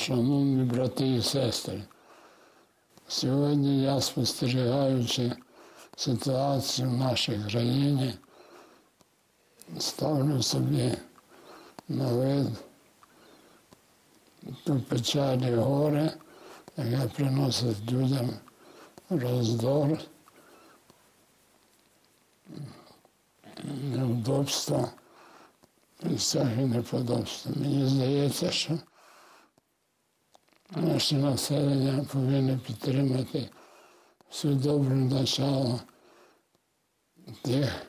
Шановні брати і сестри, сьогодні я спостерігаючи ситуацію в нашій країні, ставлю собі на вид ту печаль і горе, яке приносить людям роздор, невдобства і всяке неподобство. Мені здається, що наше населення повинно підтримати всю добру начало тих,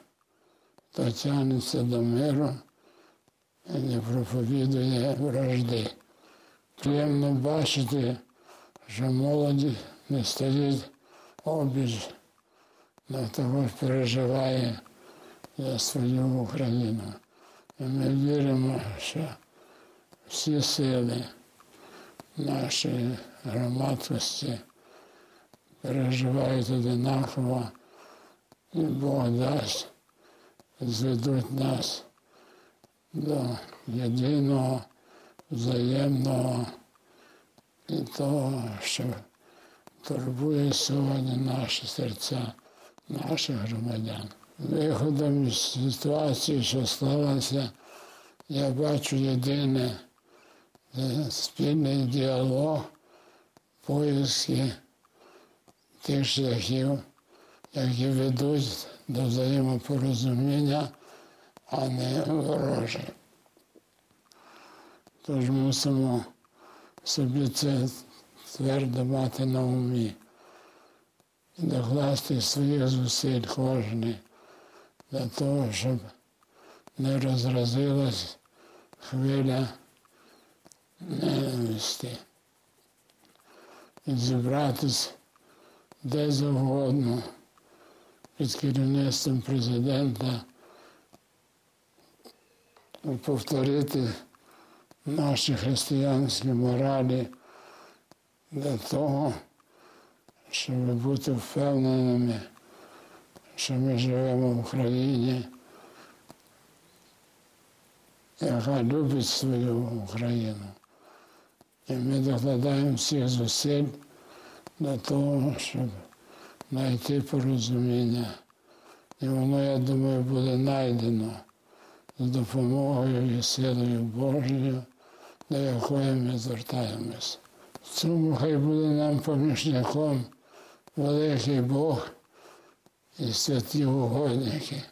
хто тягнеться до миру і не проповідує вражди. Приємно бачити, що молоді не стоїть обіж, на того переживає за свою Україну. І ми віримо, що всі сили нашої громадськості переживають одинаково, і Бог дасть, зведуть нас до єдиного, взаємного і того, що турбує сьогодні наші серця, наших громадян. Виходом із ситуації, що сталося, я бачу єдине спільний діалог, поиски тих шляхів, які ведуть до взаємопорозуміння, а не ворожі. Тож мусимо собі це твердо мати на умі і докласти своїх зусиль кожний для того, щоб не розразилась хвиля ненависті і зібратись де завгодно під керівництвом президента і повторити наші християнські моралі для того, щоб бути впевненими, що ми живемо в Україні, яка любить свою Україну. І ми докладаємо всіх зусиль для того, щоб знайти порозуміння. І воно, я думаю, буде знайдено з допомогою і силою Божою, до якої ми звертаємось. В цьому хай буде нам помічником великий Бог і святі угодники.